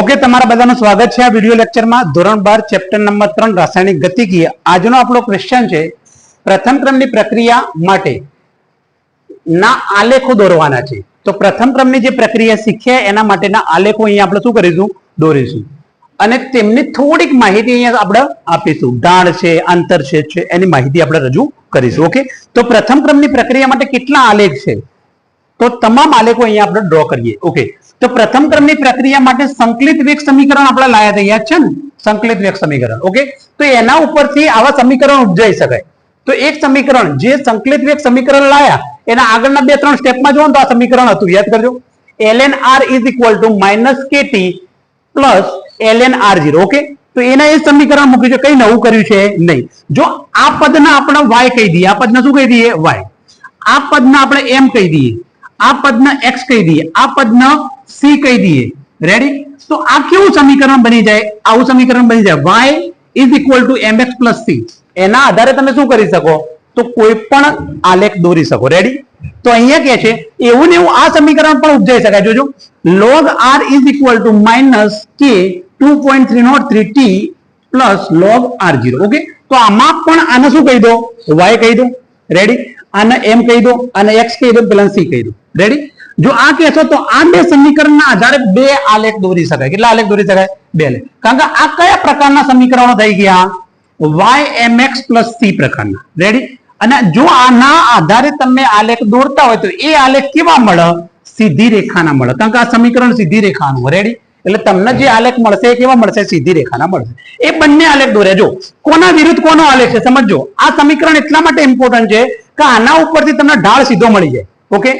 Okay તમારા બધાનું સ્વાગત છે આ વિડિયો લેક્ચરમાં ધોરણ બાર ચેપ્ટર નંબર ત્રણ, રાસાયણિક ગતિકીય આજનો આપણો ક્વેશ્ચન છે, પ્રથમ ક્રમની પ્રક્રિયા માટે ના આલેખો દોરવાના છે. તો પ્રથમ ક્રમની જે પ્રક્રિયા શીખ્યા, એના માટેના આલેખો અહીંયા આપણે શું કરીશું? દોરીશું. અને તેમની થોડીક માહિતી અહીંયા આપણે આપીશું. ઢાળ છે આંતરછેદ છે એની માહિતી આપણે રજૂ કરીશું. ઓકે તો પ્રથમ ક્રમની પ્રક્રિયા માટે કેટલા આલેખ છે? તો તમામ આલેખો અહીંયા આપણે ડ્રો કરીએ. ઓકે તો પ્રથમ ક્રમની પ્રક્રિયા માટે સંકલિત વેગ સમીકરણ આપણે લાયા યાદ છે ને? સંકલિત વેગ સમીકરણ ઓકે તો એના ઉપરથી આવા સમીકરણ ઉપજાઈ શકાય. તો એક સમીકરણ, જે સંકલિત વેગ સમીકરણ લાયા, એના આગળના બે ત્રણ સ્ટેપમાં જોવો તો આ સમીકરણ હતું, યાદ કરજો. ln r is equal to minus kt plus ln r zero okay તો એના એ સમીકરણ મૂક્યું છે, કઈ નવું કર્યું છે નહીં. જો આ પદના આપણે y કહી દઈએ, આ પદને શું કહી દઈએ? y. આ પદના આપણે m કહી દઈએ. આ પદના x કહી દઈએ. આ પદને c કહી દઈએ. રેડી તો આ કેવું સમીકરણ બની જાય? આવું સમીકરણ બની જાય. Y is equal to m x plus c એના આધારે તમે શું કરી શકો? તો કોઈ પણ આલેખ દોરી શકો. રેડી તો અહીંયા કે છે, એવું ને એવું આ સમીકરણ પણ ઉપજાઈ શકાય. જોજો. Log r is equal to minus k two point three nought three t plus log r zero okay તો આમાં પણ આને શું કહી દો? વાય કહી દો. રેડી આને એમ કહી દો. અને એક્સ કહી દો. પેલા સી કહી દો. રેડી જો આ કહેશો તો આ બે સમીકરણના આધારે બે આલેખ દોરી શકાય. કેટલા આલેખ દોરી શકાય? બે આલેખ. કારણ કે આ કયા પ્રકારના સમીકરણો થઈ ગયા? Y m x plus c પ્રકારના. રેડી અને જો આના આધારે તમે આલેખ દોરતા હોય, તો એ આલેખ કેવા મળે? સીધી રેખાના મળે. કારણ કે આ સમીકરણ સીધી રેખાનું. રેડી એટલે તમને જે આલેખ મળશે, એ કેવા મળશે? સીધી રેખાના મળશે. એ બંને આલેખ દોરે. જો, કોના વિરુદ્ધ કોનો આલેખ છે? સમજો આ સમીકરણ એટલા માટે ઇમ્પોર્ટન્ટ છે કે આના ઉપરથી તમને ઢાળ સીધો મળી જાય. ઓકે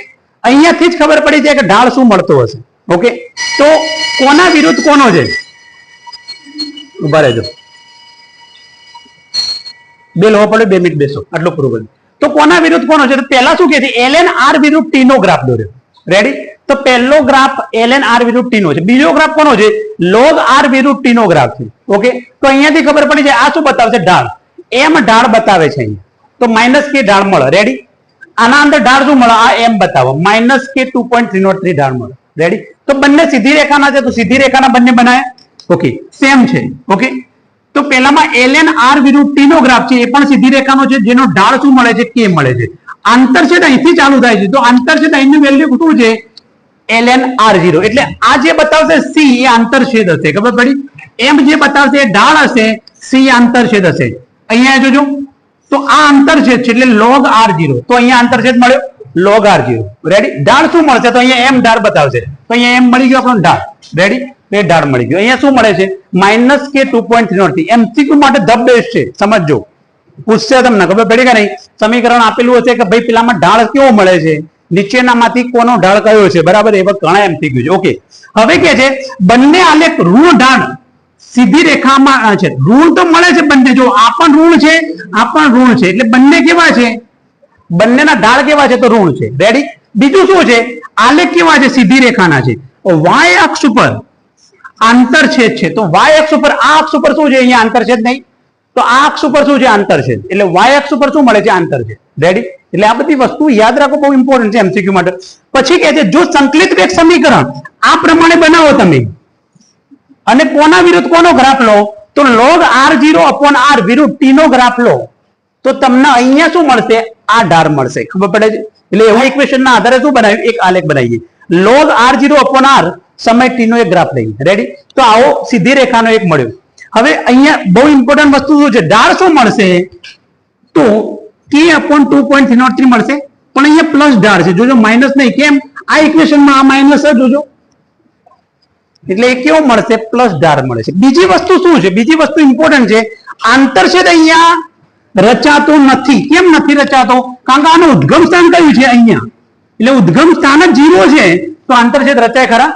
અહીંયાથી જ ખબર પડી જાય કે ઢાળ શું મળતો હશે. ઓકે? તો કોના વિરુદ્ધ કોનો છે? ઊભા રહેજો. બે લો પડે બે મિનિટ બેસો. આટલું પૂરું કર્યું તો કોના વિરુદ્ધ કોનો છે? તો પહેલા શું કહે છે એલએન આર વિરુદ્ધ ટી નો ગ્રાફ દોર્યો. રેડી તો પહેલો ગ્રાફ એલએન આર વિરુદ્ધ ટી નો છે. બીજો ગ્રાફ કોનો છે? લોગ આર વિરુદ્ધ ટી નો ગ્રાફ છે. ઓકે? તો અહીંયાથી ખબર પડી જાય, આ શું બતાવશે? ઢાળ. એમ ઢાળ બતાવે છે અહીંયા. તો માઇનસ કે ઢાળ મળે. રેડી આના અંદર ઢાળ શું મળે? આ એમ બતાવો. Minus k two point three nought three ઢાળ મળે. રેડી તો બંને સીધી રેખાના છે, તો સીધી રેખાના બંને બનાવે ઓકે સેમ છે. ઓકે તો પેલામાં એલએન આર વિરુદ્ધ ટી નો ગ્રાફ છે, એ પણ સીધી રેખાનો છે, જેનો ઢાળ શું મળે છે? કે મળે છે. આંતરછેદ અહીંથી ચાલુ થાય છે. તો આંતરછેદ અહીંની વેલ્યુ શું છે? એલએન આર ઝીરો એટલે આ જે બતાવશે સી એ આંતરછેદ હશે. ખબર પડી? એમ જે બતાવશે, એ ઢાળ હશે સી આંતરછેદ હશે. અહીંયા જોજો. તો આ આંતરછેદ છે એટલે લોગ આર જીરો તો અહીંયા આંતરછેદ મળ્યો? લોગ આર જીરો રેડી ઢાળ શું મળશે? તો અહીંયા એમ ઢાળ બતાવશે. તો અહીંયા એમ મળી ગયો આપણો ઢાળ. રેડી એ ઢાળ મળી ગયો. અહીંયા શું મળે છે? Minus k two point three nought MCQ માટે ધ બેસ્ટ છે. સમજજો. પૂછશે તમને. ખબર પડી કે નહીં? સમીકરણ આપેલું હશે કે ભાઈ પેલામાં ઢાળ કેવો મળે છે? નીચેનામાંથી કોનો ઢાળ કયો છે? બરાબર? એવા ઘણા એમસીક્યુ છે. ઓકે હવે કે છે, બંને આલેખ ઋણ ઢાળ સીધી રેખામાં છે. ઋણ તો મળે છે બંને. જો આ પણ ઋણ છે, આ પણ ઋણ છે. એટલે બંને કેવા છે? બંનેના ઢાળ કેવા છે તો ઋણ છે. રેડી બીજું શું છે? આલેખ કેવા છે? સીધી રેખાના છે. વાય અક્ષ ઉપર આંતરછેદ છે. તો વાય અક્ષ ઉપર, આ અક્ષ ઉપર શું છે? અહીંયા આંતરછેદ નહીં. તો આ અક્ષ ઉપર શું છે? આંતરછેદ એટલે વાય અક્ષ ઉપર શું મળે છે? આંતરછેદ રેડી એટલે આ બધી વસ્તુ યાદ રાખો, બહુ ઇમ્પોર્ટન્ટ છે એમસીક્યુ માટે. પછી કે છે, જો સંકલિત વેગ સમીકરણ આ પ્રમાણે બનાવો તમે. અને કોના વિરુદ્ધ કોનો ગ્રાફ લો? તો log r zero upon r વિરુદ્ધ ટી નો ગ્રાફ લો. તો તમને અહીંયા શું મળશે? આ ઢાર મળશે. ખબર પડે છે? એટલે એવા ઇક્વેશન ના આધારે શું બનાવ્યું? એક આલેખ બનાવીએ. Log r zero upon r સમય ટી નો એક ગ્રાફ લઈએ. રેડી તો આવો સીધી રેખાનો એક મળ્યો. હવે અહીંયા બહુ ઇમ્પોર્ટન્ટ વસ્તુ શું છે? ઢાળ શું મળશે? તો k upon two point three nought three મળશે. પણ અહીંયા પ્લસ ઢાળ છે. જોજો માઇનસ નહીં. કેમ? આ ઇક્વેશનમાં આ માઇનસ જ જોજો. એટલે એ કેવું મળશે? પ્લસ ધાર મળે છે. બીજી વસ્તુ શું છે? બીજી વસ્તુ ઇમ્પોર્ટન્ટ છે. આંતરછેદ અહીંયા રચાતો નથી. કેમ નથી રચાતો? કારણ કે આનું ઉદ્ગમ સ્થાન કયું છે અહીંયા? એટલે ઉદ્ગમ સ્થાન જ જીરો છે. તો આંતરછેદ રચાય ખરા?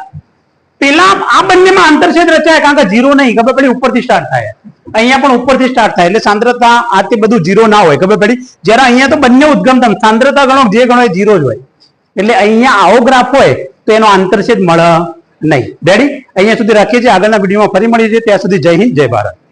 પેલા આ બંનેમાં આંતરછેદ રચાય કારણ કે જીરો નહીં. ખબર પડી? ઉપરથી સ્ટાર્ટ થાય. અહીંયા પણ ઉપરથી સ્ટાર્ટ થાય. એટલે સાંદ્રતા આ તે બધું જીરો ના હોય. ખબર પડી? જ્યારે અહીંયા તો બંને ઉદ્ગમતમ સાંદ્રતા ગણો જે ગણો એ જીરો જ હોય. એટલે અહીંયા આવો ગ્રાફ હોય તો એનો આંતરછેદ મળે. નહીં. ડેડી અહીંયા સુધી રાખીએ છીએ. આગળના વિડીયોમાં ફરી મળીએ છીએ. ત્યાં સુધી જય હિન્દ, જય ભારત.